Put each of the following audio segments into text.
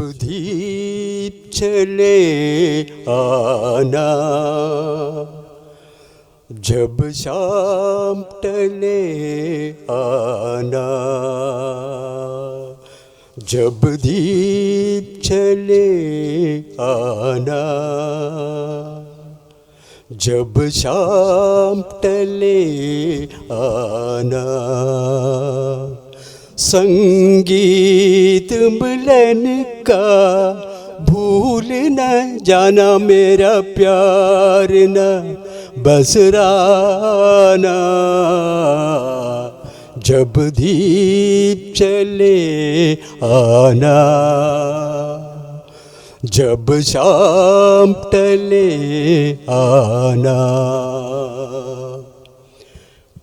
दीप चले आना। जब शाम टले आना। जब दीप चले आना। जब शाम टले आना। संगीत मिलन का भूल न जाना मेरा प्यार न बसराना। जब दीप चले आना, जब शाम टले आना।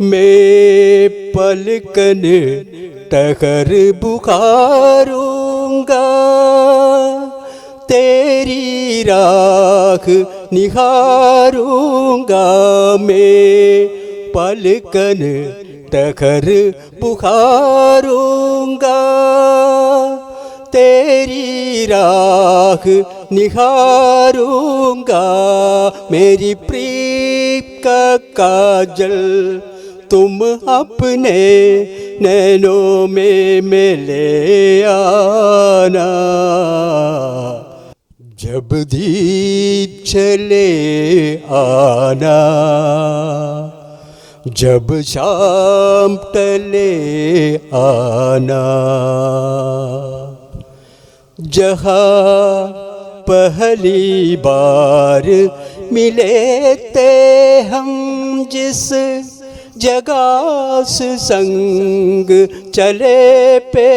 मैं पलकन टकर बुखारूँगा तेरी राख निहारूँगा मैं। पलकन टकर बुखारूँगा तेरी राख निहारूँगा। मेरी प्रीत का काजल तुम अपने नैनों में मिले आना जब दीप चले आना, जब शाम टले आना। जहाँ पहली बार मिले थे हम जिस जगह से संग चले पे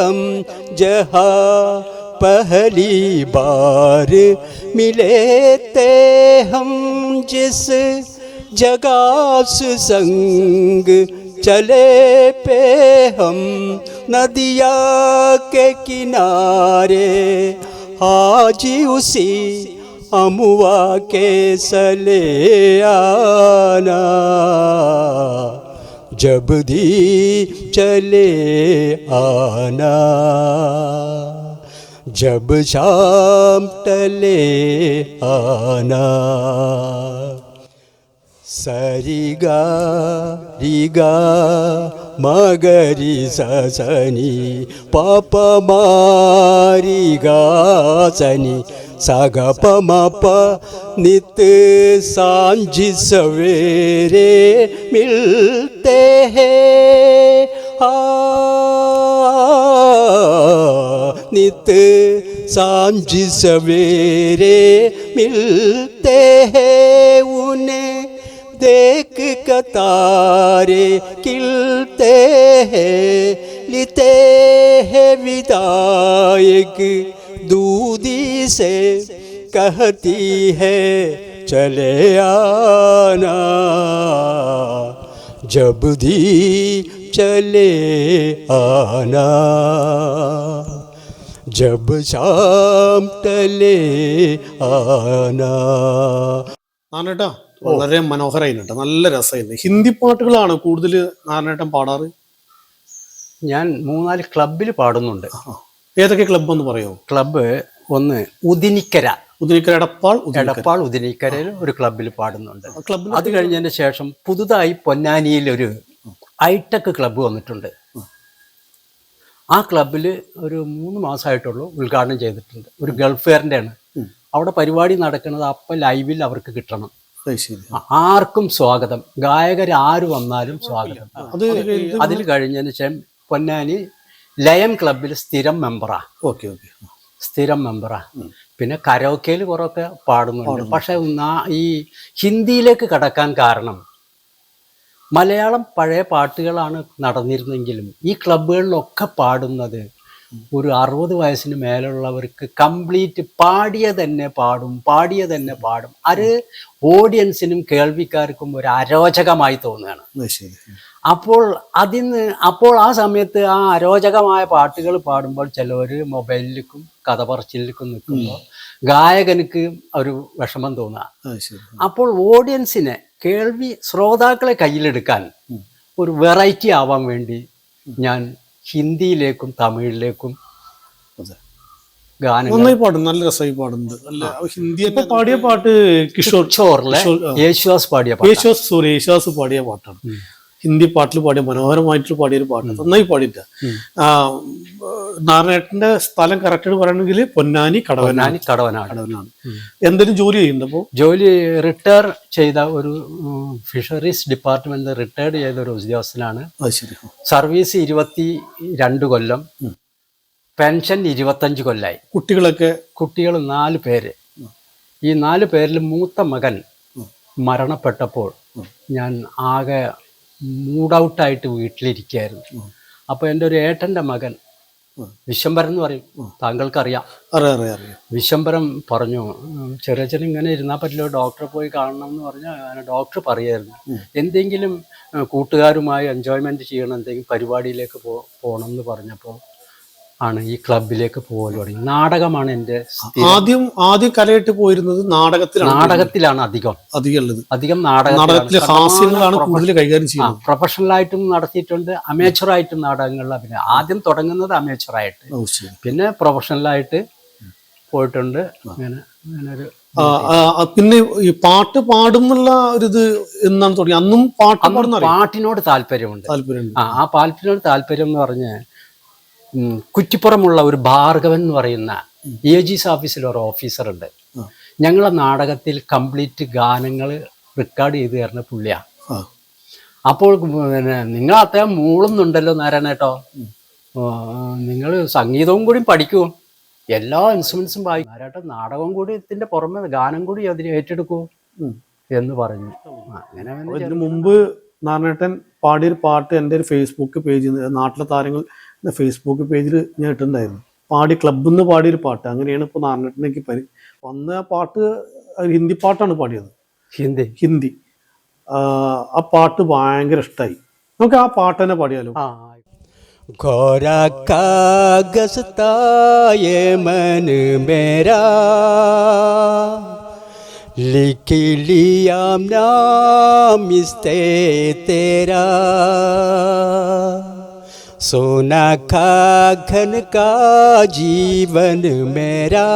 हम। जहाँ पहली बार मिले थे हम, जिस जगास संग चले पे हम। नदिया के किनारे आज उसी अमुआ के सले आना। जब दी चले आना। जब शाम टले आना। सरिगा रिगा मगरी ससनी, पाप मारी गा सनी साग प नित सांझी सवेरे मिलते हैं। हा नित सांझी सवेरे मिलते हैं। उन्हें देख कतारे किलते हैं, लिते हैं विदायक से कहती है चले आना जब दी चले आना जब शाम टले आना നാരായണേട്ടാ വളരെ മനോഹരമായിട്ടുണ്ട് നല്ല രസമായിരുന്നു ഹിന്ദി പാട്ടുകളാണ് കൂടുതൽ നാരായണേട്ടൻ പാടാറ് ഞാൻ മൂന്നാല് ക്ലബിൽ പാടുന്നുണ്ട് ആ. ഏതൊക്കെ ക്ലബ്ബ് എന്ന് പറയുമോ ക്ലബ്ബ് ഒന്ന് ഉദിനിക്കര. ഉദിനിക്കര എടപ്പാൾ എടപ്പാൾ ഉദിനിക്കരയിൽ ഒരു ക്ലബിൽ പാടുന്നുണ്ട്. ക്ലബ്ബിൽ അത് കഴിഞ്ഞതിന് ശേഷം പുതുതായി പൊന്നാനിയിൽ ഒരു ഹൈടെക് ക്ലബ്ബ് വന്നിട്ടുണ്ട്. ആ. ക്ലബിൽ ഒരു മൂന്ന് മാസമായിട്ടുള്ളൂ ഉദ്ഘാടനം ചെയ്തിട്ടുണ്ട്. ഒരു ഗൾഫെയറിന്റെ ഫെയറിന്റെ ആണ് അവിടെ പരിപാടി നടക്കുന്നത് അപ്പം ലൈവിൽ അവർക്ക് കിട്ടണം. ആർക്കും സ്വാഗതം. ഗായകർ ആര് വന്നാലും സ്വാഗതം. അത് അതിൽ കഴിഞ്ഞതിന് ശേഷം പൊന്നാനി ലയം ക്ലബിൽ സ്ഥിരം മെമ്പറാ ഓക്കെ ഓക്കെ. സ്ഥിരം മെമ്പറാ. പിന്നെ കരോക്കയിൽ കുറൊക്കെ പാടുന്നുണ്ട്. പക്ഷെ ഈ ഹിന്ദിയിലേക്ക് കടക്കാൻ കാരണം മലയാളം പഴയ പാട്ടുകളാണ് നടന്നിരുന്നെങ്കിലും ഈ ക്ലബുകളിലൊക്കെ പാടുന്നത് ഒരു അറുപത് വയസ്സിന് മേലുള്ളവർക്ക് കംപ്ലീറ്റ് പാടിയ തന്നെ പാടും പാടിയ തന്നെ പാടും. അത് ഓഡിയൻസിനും കേൾവിക്കാർക്കും ഒരു അരോചകമായി തോന്നുകയാണ്. അപ്പോൾ അതിന്ന് അപ്പോൾ ആ സമയത്ത് ആ അരോചകമായ പാട്ടുകൾ പാടുമ്പോൾ ചിലവർ മൊബൈലിലേക്കും കഥ പറച്ചിലേക്കും നിൽക്കുമ്പോൾ ഗായകനക്ക് ഒരു വിഷമം തോന്നുക. അപ്പോൾ ഓഡിയൻസിനെ കേൾവി ശ്രോതാക്കളെ കയ്യിലെടുക്കാൻ ഒരു വെറൈറ്റി ആവാൻ വേണ്ടി ഞാൻ ഹിന്ദിയിലേക്കും തമിഴിലേക്കും ഗാനം നന്നായി പാടും നല്ല രസമായി പാടുന്നത് നല്ല ഹിന്ദി ഇപ്പൊ പാടിയ പാട്ട് കിഷോർ യേശുദാസ് പാടിയ പാട്ട് യേശുദാസ് സോറി യേശുദാസ് പാടിയ പാട്ടാണ്. ഹിന്ദി പാട്ടിൽ പാടിയ മനോഹരമായിട്ട് പാടിയ ഒരു പാട്ട് നന്നായി പാടിയിട്ട് നാരായണേട്ടന്റെ സ്ഥലം കറക്റ്റ് പറയണമെങ്കിൽ പൊന്നാനി കടവനാണ് ഞാൻ കടവനാണ് എന്തെങ്കിലും ജോലി ചെയ്യുന്നുണ്ട് അപ്പോ ജോലി റിട്ടയർ ചെയ്ത ഒരു ഫിഷറീസ് ഡിപ്പാർട്ട്മെന്റ് റിട്ടയർഡ് ചെയ്ത ഒരു ഉദ്യോഗസ്ഥനാണ്. സർവീസ് ഇരുപത്തി രണ്ട് കൊല്ലം പെൻഷൻ ഇരുപത്തഞ്ച് കൊല്ലായി. കുട്ടികളൊക്കെ? കുട്ടികൾ നാല് പേര്. ഈ നാല് പേരിൽ മൂത്ത മകൻ മരണപ്പെട്ടപ്പോൾ ഞാൻ ആകെ മൂഡ് ഔട്ടായിട്ട് വീട്ടിലിരിക്കുകയായിരുന്നു അപ്പോൾ എന്റെ ഒരു ഏട്ടന്റെ മകൻ വിശംബരൻ എന്ന് പറയും. താങ്കൾക്കറിയാം. വിശംബരം പറഞ്ഞു ചെറിയ ചെറിയച്ഛൻ ഇങ്ങനെ ഇരുന്നാൽ പറ്റില്ല ഡോക്ടറെ പോയി കാണണം എന്ന് പറഞ്ഞാൽ ഡോക്ടർ പറയായിരുന്നു എന്തെങ്കിലും കൂട്ടുകാരുമായി എൻജോയ്മെന്റ് ചെയ്യണം എന്തെങ്കിലും പരിപാടിയിലേക്ക് പോ പോകണം എന്ന് പറഞ്ഞപ്പോൾ ആണ് ഈ ക്ലബിലേക്ക് പോകൽ തുടങ്ങി നാടകമാണ് എന്റെ ആദ്യം ആദ്യം കലയിട്ട് പോയിരുന്നത് നാടകത്തിലാണ് നാടകത്തിലാണ് അധികം. അധികം ഉള്ളത് അധികം നാടകത്തിലെ ഹാസ്യങ്ങളാണ് കൂടുതൽ കൈകാര്യം ചെയ്യുന്നത്. പ്രൊഫഷണലായിട്ടും നടത്തിയിട്ടുണ്ട്. അമേച്ചറായിട്ടും നാടകങ്ങളിൽ അഭിനയം. ആദ്യം തുടങ്ങുന്നത് അമേച്ചറായിട്ട്. ആയിട്ട് പിന്നെ പ്രൊഫഷണലായിട്ട് പോയിട്ടുണ്ട്. അങ്ങനെ അങ്ങനെ ഒരു പിന്നെ ഈ പാട്ട് പാടും എന്നുള്ള ഒരു ഇത് എന്നാണ് തുടങ്ങി അന്നും പാട്ട് പാടുന്ന പാട്ടിനോട് താല്പര്യമുണ്ട്. താല്പര്യമുണ്ട്. ആ പാട്ടിനോട് താല്പര്യം എന്ന് പറഞ്ഞ് ഉം, കുറ്റിപ്പുറമുള്ള ഒരു ഭാർഗവൻ എന്ന് പറയുന്ന എ ജിസ് ഓഫീസിൽ ഒരു ഓഫീസറുണ്ട് ഉണ്ട്. ഞങ്ങളെ നാടകത്തിൽ കംപ്ലീറ്റ് ഗാനങ്ങൾ റെക്കോർഡ് ചെയ്ത് തരുന്ന പുള്ളിയാണ് അപ്പോൾ പിന്നെ നിങ്ങൾ അത്രയും മൂളുന്നുണ്ടല്ലോ നാരായണേട്ടോ നിങ്ങൾ സംഗീതവും കൂടി പഠിക്കൂ. എല്ലാ ഇൻസ്ട്രുമെന്റ്സും വായി. നാരായണ നാടകം കൂടി ഇതിന്റെ പുറമെ ഗാനം കൂടി അതിന് ഏറ്റെടുക്കൂ എന്ന് പറഞ്ഞു. അങ്ങനെ ഇതിനു മുമ്പ് നാരായണേട്ടൻ പാടിയൊരു പാട്ട് എന്റെ ഒരു ഫേസ്ബുക്ക് പേജിൽ നാട്ടിലെ താരങ്ങൾ ഫേസ്ബുക്ക് പേജിൽ ഞാൻ ഇട്ടിട്ടുണ്ടായിരുന്നു പാടി ക്ലബിൽ നിന്ന് പാടിയൊരു പാട്ട് അങ്ങനെയാണ് ഇപ്പോൾ നാരായണേട്ടനേക്ക് പരി വന്ന ആ പാട്ട് ഒരു ഹിന്ദി പാട്ടാണ് പാടിയത് ഹിന്ദി ഹിന്ദി ആ, ആ പാട്ട് ഭയങ്കര ഇഷ്ടമായി നമുക്ക് ആ പാട്ട് തന്നെ പാടിയാലോ ആ घोरा कागज ये मन मेरा लिख लिया नाम इस्ते तेरा सोना खाखन का जीवन मेरा।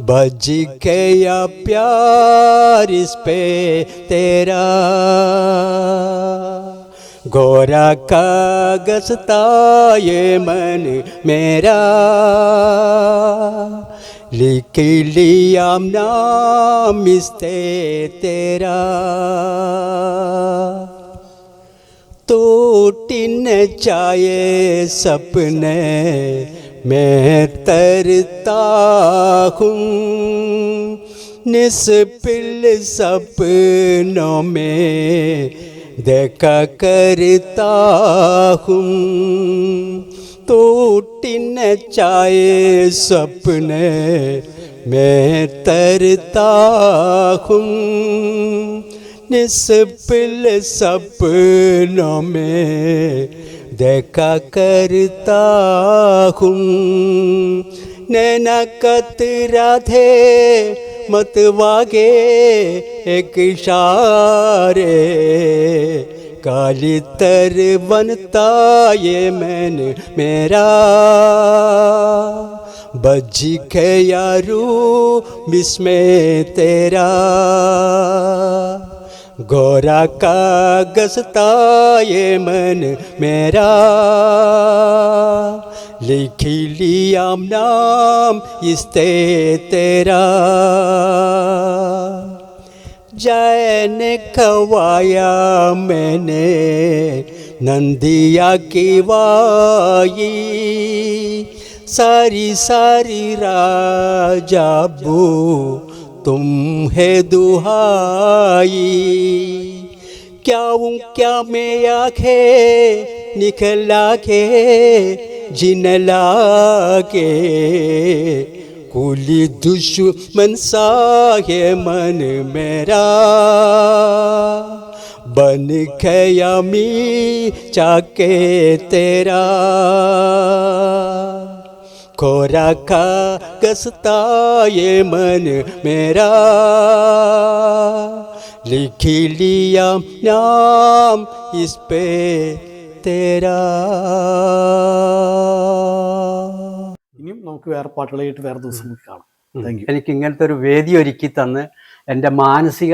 बज गया प्यार इस पे तेरा। गोरा कागज़ था ये मन मेरा। लिख लिया नाम इस्ते तेरा। टूटिन चाहे सपने मैं तरता हूँ। निस्पिल सपनों में देखा करता हूँ। तो टूटिन चाहे सपने मैं तरता हूँ। निस्पिल सपनों में देखा करता हूँ। नैना कतरा थे मत वागे एक इशारे। काली तर बनता ये मैन मेरा। बज गया रू बिस्मे तेरा। गोरा कागज था ये मन मेरा लिख लिया नाम इस्ते तेरा जैन खवाया मैंने नंदिया की वाई सारी सारी राजाबू तुम है दुहाई। क्या हूँ, क्या मैं आखे निकला के जिन लागे। कुली दुश्मन सा मन मेरा। बन गया मी चाके तेरा। कोरा कागजता ये मन मेरा लिख लिया नाम इस पे तेरा നമുക്ക് വേറെ പാട്ടുകളായിട്ട് വേറെ ദിവസം നമുക്ക് കാണാം താങ്ക് യു എനിക്ക് ഇങ്ങനത്തെ ഒരു വേദി ഒരുക്കി തന്ന് എൻ്റെ മാനസിക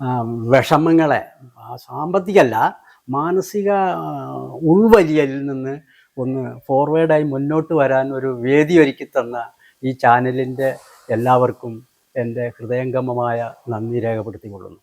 ആ, വിഷമങ്ങളെ ആ, സാമ്പത്തികമല്ല മാനസിക ആ, ഉൾവലിയലിൽ നിന്ന് ഒന്ന് ഫോർവേഡായി മുന്നോട്ട് വരാൻ ഒരു വേദി ഒരുക്കി തന്ന ഈ ചാനലിന്റെ എല്ലാവർക്കും എന്റെ ഹൃദയംഗമമായ നന്ദി രേഖപ്പെടുത്തിക്കൊള്ളുന്നു.